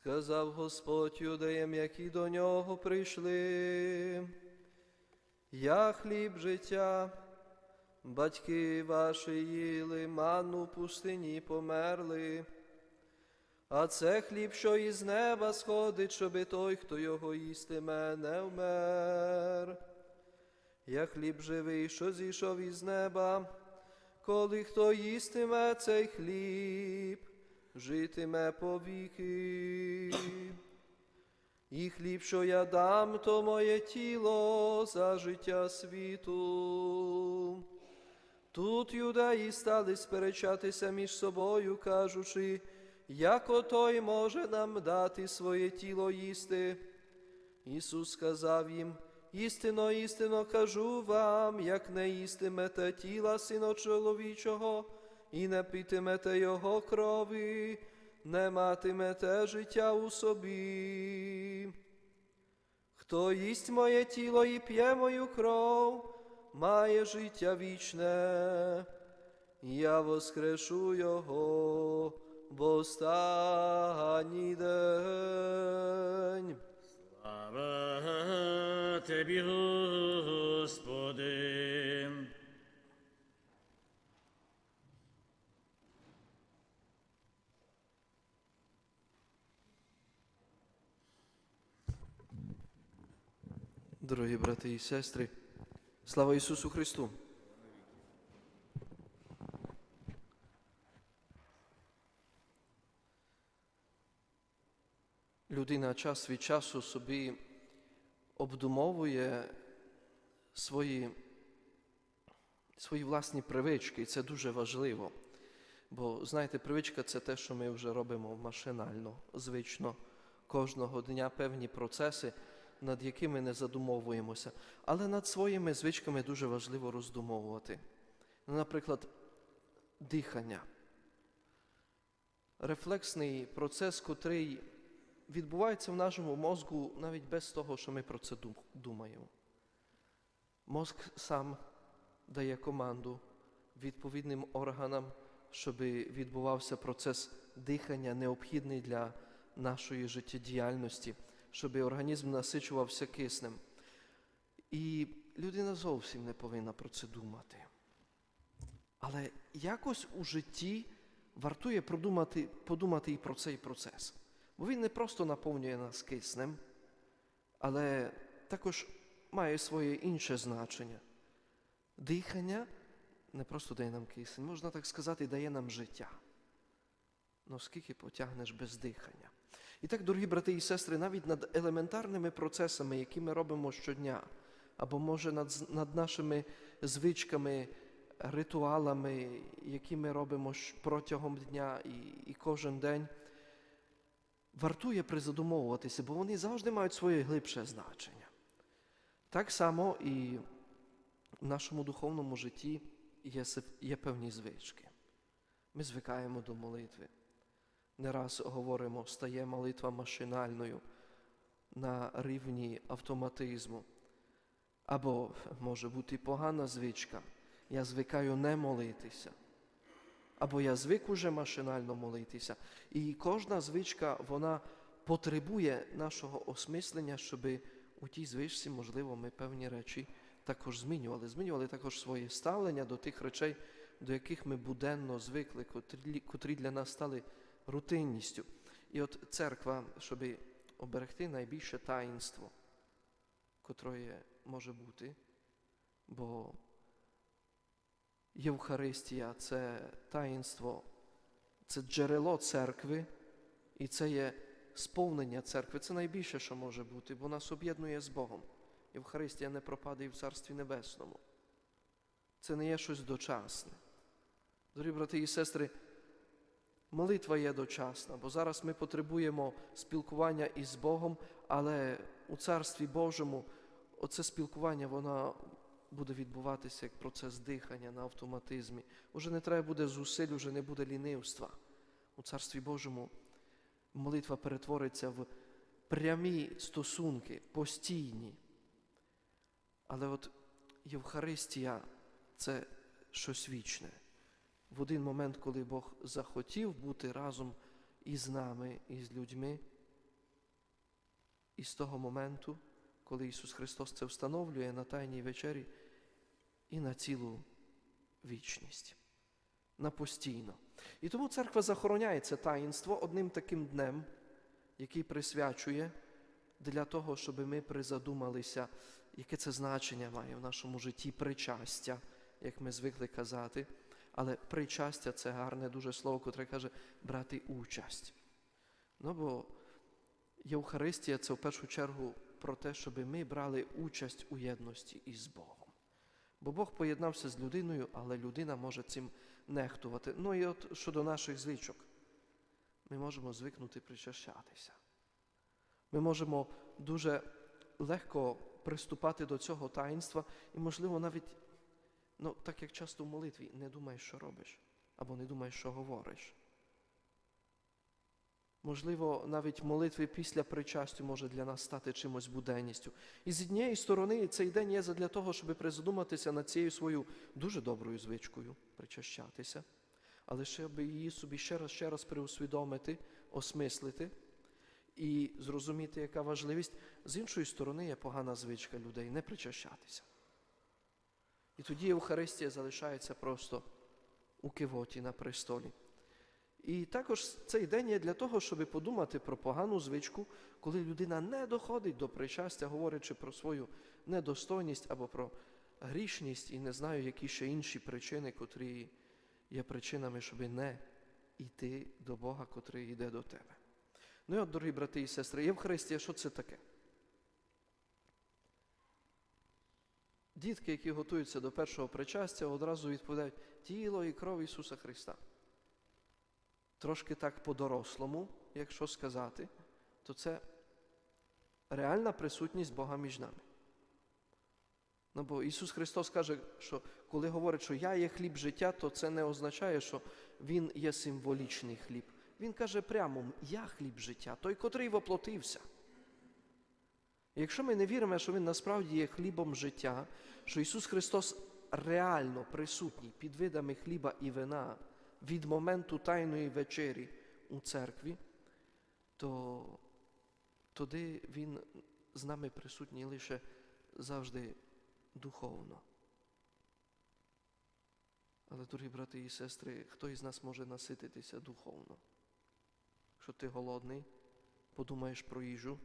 Сказав Господь юдеям, які до нього прийшли. Я хліб життя, батьки ваші їли, манну в пустині померли. А це хліб, що із неба сходить, щоби той, хто його їстиме, не вмер. Я хліб живий, що зійшов із неба, коли хто їстиме цей хліб, житиме повіки. І хліб, що я дам, то моє тіло за життя світу. Тут юдеї стали сперечатися між собою, кажучи, як отой може нам дати своє тіло їсти. Ісус сказав їм, істинно, істинно кажу вам, як не їстимете тіла сина чоловічого і не питимете його крові, не матимете життя у собі. Хто їсть моє тіло і п'є мою кров, має життя вічне, я воскрешу його в останній день. Слава Тобі, Господи. Дорогі брати і сестри, слава Ісусу Христу! Людина час від часу собі обдумовує свої, свої власні привички, і це дуже важливо. Бо, знаєте, привичка це те, що ми вже робимо машинально, звично, кожного дня певні процеси, над якими не задумовуємося. Але над своїми звичками дуже важливо роздумовувати. Наприклад, дихання. Рефлексний процес, котрий відбувається в нашому мозку навіть без того, що ми про це думаємо. Мозк сам дає команду відповідним органам, щоб відбувався процес дихання, необхідний для нашої життєдіяльності, щоб організм насичувався киснем. І людина зовсім не повинна про це думати. Але якось у житті вартує продумати, подумати і про цей процес. Бо він не просто наповнює нас киснем, але також має своє інше значення. Дихання не просто дає нам кисень, можна так сказати, дає нам життя. Ну скільки потягнеш без дихання? І так, дорогі брати і сестри, навіть над елементарними процесами, які ми робимо щодня, або може над, над нашими звичками, ритуалами, які ми робимо протягом дня і, і кожен день, вартує призадумовуватися, бо вони завжди мають своє глибше значення. Так само і в нашому духовному житті є, є певні звички. Ми звикаємо до молитви. Не раз говоримо, стає молитва машинальною на рівні автоматизму. Або може бути погана звичка. Я звикаю не молитися. Або я звик уже машинально молитися. І кожна звичка, вона потребує нашого осмислення, щоб у тій звичці, можливо, ми певні речі також змінювали. Змінювали також своє ставлення до тих речей, до яких ми буденно звикли, котрі, для нас стали рутинністю. І от церква, щоб оберегти найбільше таїнство, котре може бути, бо Євхаристія це таїнство, це джерело церкви, і це є сповнення церкви. Це найбільше, що може бути, бо нас об'єднує з Богом. Євхаристія не пропаде в Царстві Небесному. Це не є щось дочасне. Дорогі брати і сестри, молитва є дочасна, бо зараз ми потребуємо спілкування із Богом, але у Царстві Божому оце спілкування, воно буде відбуватися як процес дихання на автоматизмі. Уже не треба буде зусиль, уже не буде лінивства. У Царстві Божому молитва перетвориться в прямі стосунки, постійні. Але от Євхаристія це щось вічне. В один момент, коли Бог захотів бути разом із нами, із людьми, І з того моменту, коли Ісус Христос це встановлює на Тайній вечері і на цілу вічність, на постійно. І тому церква захороняє це таїнство одним таким днем, який присвячує для того, щоб ми призадумалися, яке це значення має в нашому житті причастя, як ми звикли казати. Але причастя це гарне дуже слово, котре каже брати участь. Ну бо Євхаристія це в першу чергу про те, щоб ми брали участь у єдності із Богом. Бо Бог поєднався з людиною, але людина може цим нехтувати. Ну і от щодо наших звичок, ми можемо звикнути причащатися. Ми можемо дуже легко приступати до цього таїнства і, можливо, навіть, ну, так як часто в молитві, не думаєш, що робиш, або не думаєш, що говориш. Можливо, навіть молитви після причастю може для нас стати чимось буденністю. І з однієї сторони цей день є для того, щоб призадуматися над цією своєю дуже доброю звичкою причащатися, але щоб її собі ще раз ще раз приусвідомити, осмислити і зрозуміти, яка важливість. З іншої сторони є погана звичка людей не причащатися. І тоді Євхаристія залишається просто у кивоті на престолі. І також цей день є для того, щоб подумати про погану звичку, коли людина не доходить до причастя, говорячи про свою недостойність або про грішність, і не знаю, які ще інші причини, котрі є причинами, щоб не йти до Бога, котрий йде до тебе. Ну і от, дорогі брати і сестри, Євхаристія, що це таке? Дітки, які готуються до першого причастя, одразу відповідають тіло і кров Ісуса Христа. Трошки так по-дорослому, якщо сказати, то це реальна присутність Бога між нами. Ну, бо Ісус Христос каже, що коли говорить, що я є хліб життя, то це не означає, що Він є символічний хліб. Він каже прямо, я хліб життя, той, котрий воплотився. І якщо ми не віримо, що Він насправді є хлібом життя, що Ісус Христос реально присутній під видами хліба і вина від моменту Тайної вечері у церкві, то тоді Він з нами присутній лише завжди духовно. Але, дорогі брати і сестри, хто із нас може насититися духовно? Якщо ти голодний, подумаєш про їжу,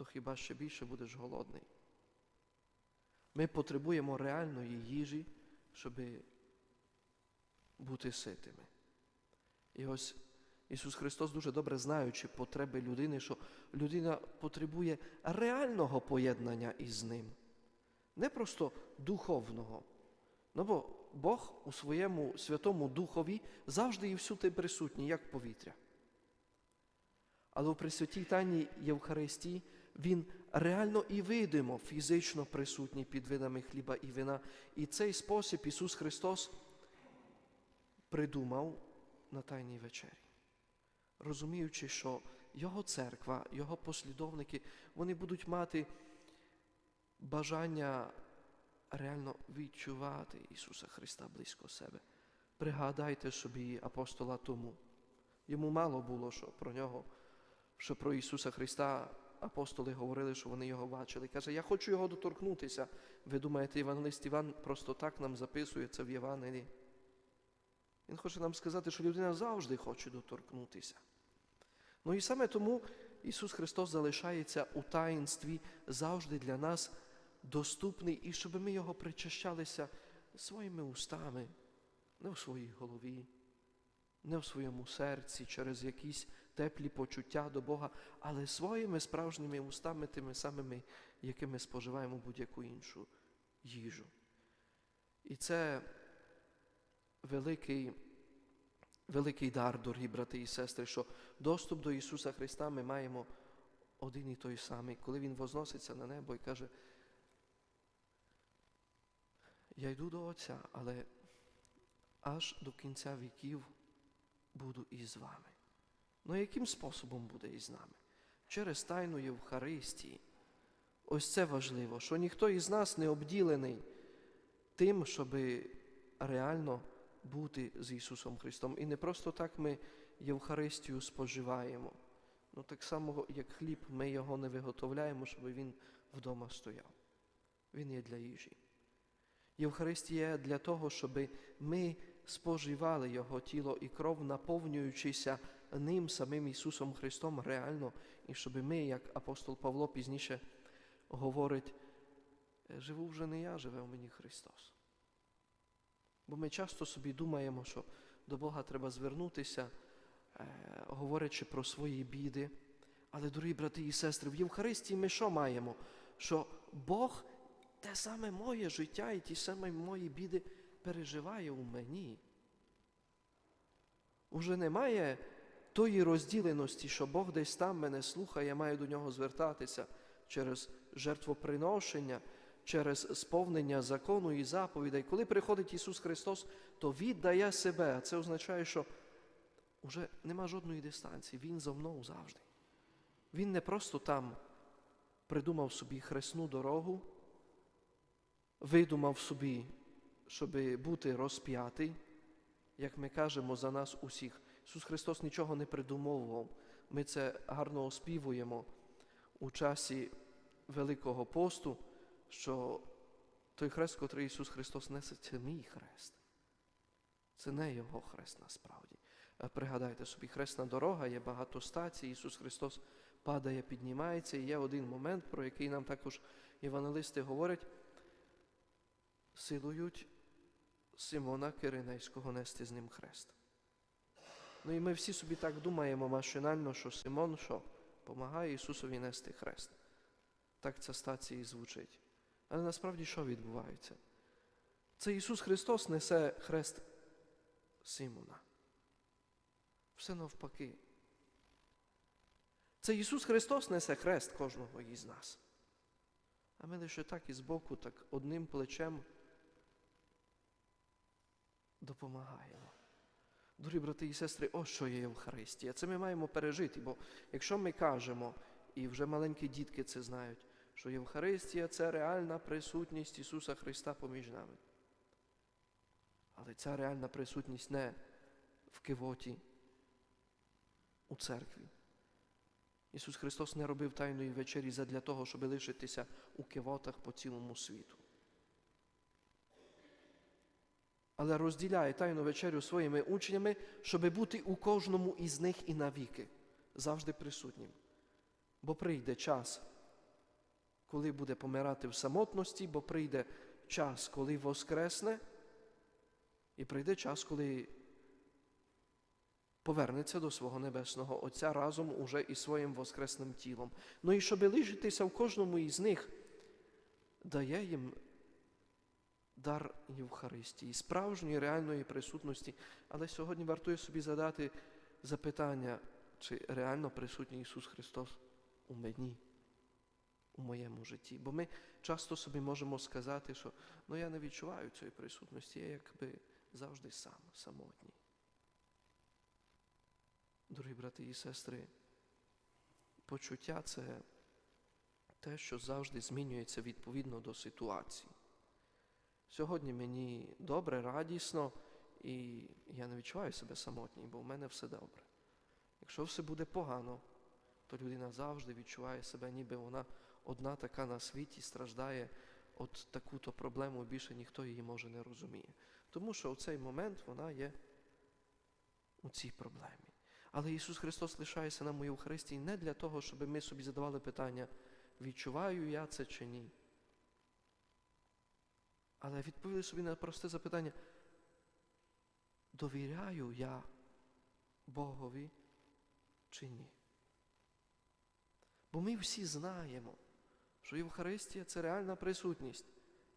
то хіба ще більше будеш голодний? Ми потребуємо реальної їжі, щоб бути ситими. І ось Ісус Христос, дуже добре знаючи потреби людини, що людина потребує реального поєднання із Ним, не просто духовного. Ну бо Бог у своєму Святому Духові завжди і всюди присутній, як повітря. Але у Пресвятій Тайній Євхаристії Він реально і видимо, фізично присутній під видами хліба і вина. І цей спосіб Ісус Христос придумав на Тайній вечері, розуміючи, що Його церква, Його послідовники, вони будуть мати бажання реально відчувати Ісуса Христа близько себе. Пригадайте собі апостола тому. Йому мало було, що про нього, що про Ісуса Христа апостоли говорили, що вони його бачили. Каже, я хочу його доторкнутися. Ви думаєте, Євангелист Іван просто так нам записує це в Євангелії? Він хоче нам сказати, що людина завжди хоче доторкнутися. Ну і саме тому Ісус Христос залишається у таїнстві завжди для нас доступний, і щоб ми його причащалися своїми устами, не в своїй голові, не в своєму серці, через якісь теплі почуття до Бога, але своїми справжніми устами, тими самими, якими споживаємо будь-яку іншу їжу. І це великий, великий дар, дорогі брати і сестри, що доступ до Ісуса Христа ми маємо один і той самий, коли Він возноситься на небо і каже, я йду до Отця, але аж до кінця віків буду із вами. Ну яким способом буде із нами? Через тайну Євхаристії. Ось це важливо, що ніхто із нас не обділений тим, щоб реально бути з Ісусом Христом. І не просто так ми Євхаристію споживаємо. Ну так само, як хліб, ми його не виготовляємо, щоб він вдома стояв. Він є для їжі. Євхаристія для того, щоб ми споживали Його тіло і кров, наповнюючися ним самим Ісусом Христом реально, і щоб ми, як апостол Павло пізніше говорить, живу вже не я, живе в мені Христос. Бо ми часто собі думаємо, що до Бога треба звернутися, е, говорячи про свої біди. Але, дорогі брати і сестри, в Євхаристії ми що маємо? Що Бог те саме моє життя і ті самі мої біди переживає у мені. Уже немає тої розділеності, що Бог десь там мене слухає, я маю до нього звертатися через жертвоприношення, через сповнення закону і заповідей. Коли приходить Ісус Христос, то віддає себе. А це означає, що вже нема жодної дистанції. Він зо мною завжди. Він не просто там придумав собі хресну дорогу, видумав собі, щоб бути розп'ятий, як ми кажемо за нас усіх. Ісус Христос нічого не придумовував. Ми це гарно оспівуємо у часі Великого посту, що той хрест, котрий Ісус Христос несе, це мій хрест. Це не Його хрест насправді. Пригадайте собі, хресна дорога, є багато стацій, Ісус Христос падає, піднімається, і є один момент, про який нам також євангелисти говорять, силують Симона Киринейського нести з ним хрест. Ну і ми всі собі так думаємо машинально, що Симон що помагає Ісусові нести хрест. Так ця стація і звучить. Але насправді що відбувається? Це Ісус Христос несе хрест Симона. Все навпаки. Це Ісус Христос несе хрест кожного із нас. А ми лише так і збоку, так одним плечем допомагаємо. Дорогі брати і сестри, ось що є Євхаристія. Це ми маємо пережити, бо якщо ми кажемо, і вже маленькі дітки це знають, що Євхаристія це реальна присутність Ісуса Христа поміж нами. Але ця реальна присутність не в кивоті, у церкві. Ісус Христос не робив Тайної вечері задля того, щоб лишитися у кивотах по цілому світу. Але розділяє Тайну вечерю своїми учнями, щоб бути у кожному із них і навіки, завжди присутнім. Бо прийде час, коли буде помирати в самотності, бо прийде час, коли воскресне, і прийде час, коли повернеться до свого Небесного Отця разом уже із своїм воскресним тілом. Ну і щоб лишитися в кожному із них, дає їм дар Євхаристії, справжньої реальної присутності. Але сьогодні вартує собі задати запитання, чи реально присутній Ісус Христос у мені, у моєму житті. Бо ми часто собі можемо сказати, що ну, я не відчуваю цієї присутності, я якби завжди сам, самотній. Дорогі брати і сестри, почуття це те, що завжди змінюється відповідно до ситуації. Сьогодні мені добре, радісно, і я не відчуваю себе самотній, бо в мене все добре. Якщо все буде погано, то людина завжди відчуває себе, ніби вона одна така на світі страждає от таку-то проблему, більше ніхто її може не розуміє. Тому що у цей момент вона є у цій проблемі. Але Ісус Христос лишається нам у Євхаристії не для того, щоб ми собі задавали питання, відчуваю я це чи ні. Але відповіли собі на просте запитання, довіряю я Богові чи ні? Бо ми всі знаємо, що Євхаристія це реальна присутність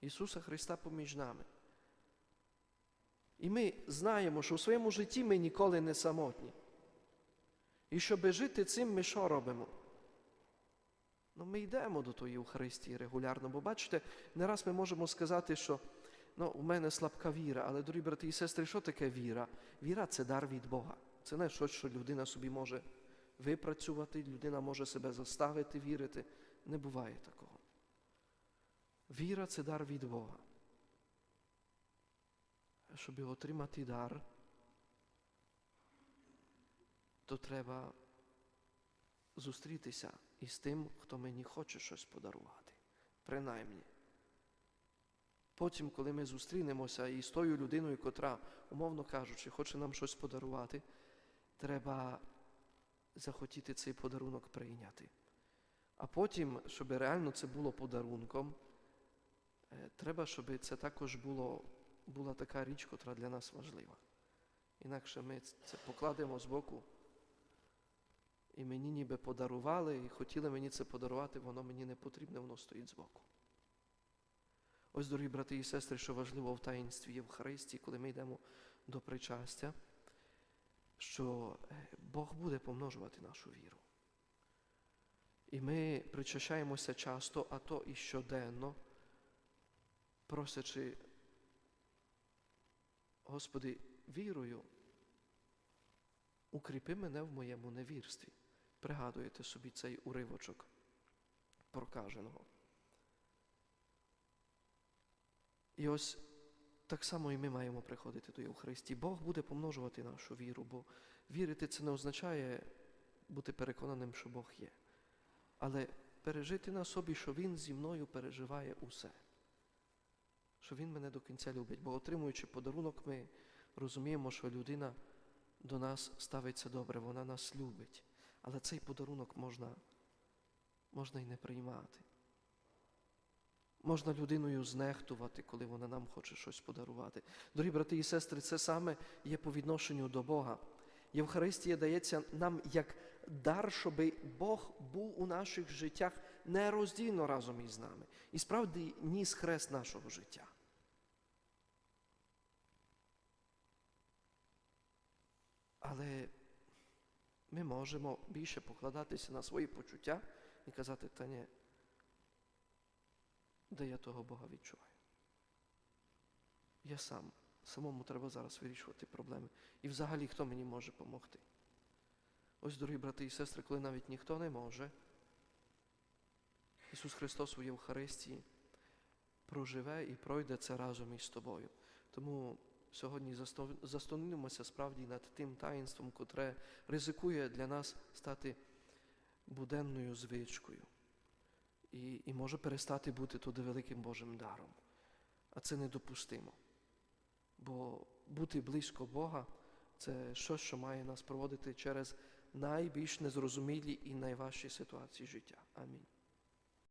Ісуса Христа поміж нами. І ми знаємо, що у своєму житті ми ніколи не самотні. І щоб жити цим, ми що робимо? Ну, Ми йдемо до тої Євхаристії регулярно, бо бачите, не раз ми можемо сказати, що ну, у мене слабка віра, але, дорогі брати і сестри, що таке віра? Віра це дар від Бога. Це не щось, що людина собі може випрацювати, людина може себе заставити вірити. Не буває такого. Віра це дар від Бога. Щоб отримати дар, то треба зустрітися із тим, хто мені хоче щось подарувати. Принаймні. Потім, коли ми зустрінемося із тою людиною, котра, умовно кажучи, хоче нам щось подарувати, треба захотіти цей подарунок прийняти. А потім, щоб реально це було подарунком, е, треба, щоб це також було, була така річ, котра для нас важлива. Інакше ми це покладемо збоку. І мені ніби подарували, і хотіли мені це подарувати, воно мені не потрібне, воно стоїть збоку. Ось, дорогі брати і сестри, що важливо в таїнстві Євхаристії, коли ми йдемо до причастя, що е, Бог буде помножувати нашу віру. І ми причащаємося часто, а то і щоденно, просячи, Господи, вірою, укріпи мене в моєму невірстві. Пригадуєте собі цей уривочок прокаженого. І ось так само і ми маємо приходити до Євхаристії. Бог буде помножувати нашу віру, бо вірити це не означає бути переконаним, що Бог є. Але пережити на собі, що Він зі мною переживає усе, що Він мене до кінця любить. Бо отримуючи подарунок, ми розуміємо, що людина до нас ставиться добре, вона нас любить. Але цей подарунок можна, можна і не приймати. Можна людиною знехтувати, коли вона нам хоче щось подарувати. Дорогі брати і сестри, це саме є по відношенню до Бога. Євхаристія дається нам як дар, щоб Бог був у наших життях нероздільно разом із нами. І справді ніс хрест нашого життя. Але ми можемо більше покладатися на свої почуття і казати, та ні, де я того Бога відчуваю. Я сам. Самому треба зараз вирішувати проблеми. І взагалі хто мені може допомогти? Ось, дорогі брати і сестри, коли навіть ніхто не може, Ісус Христос у Євхаристії проживе і пройде це разом із тобою. Тому сьогодні застановимося справді над тим таїнством, котре ризикує для нас стати буденною звичкою і, і може перестати бути туди великим Божим даром. А це недопустимо. Бо бути близько Бога це щось, що має нас проводити через найбільш незрозумілі і найважчі ситуації життя. Амінь.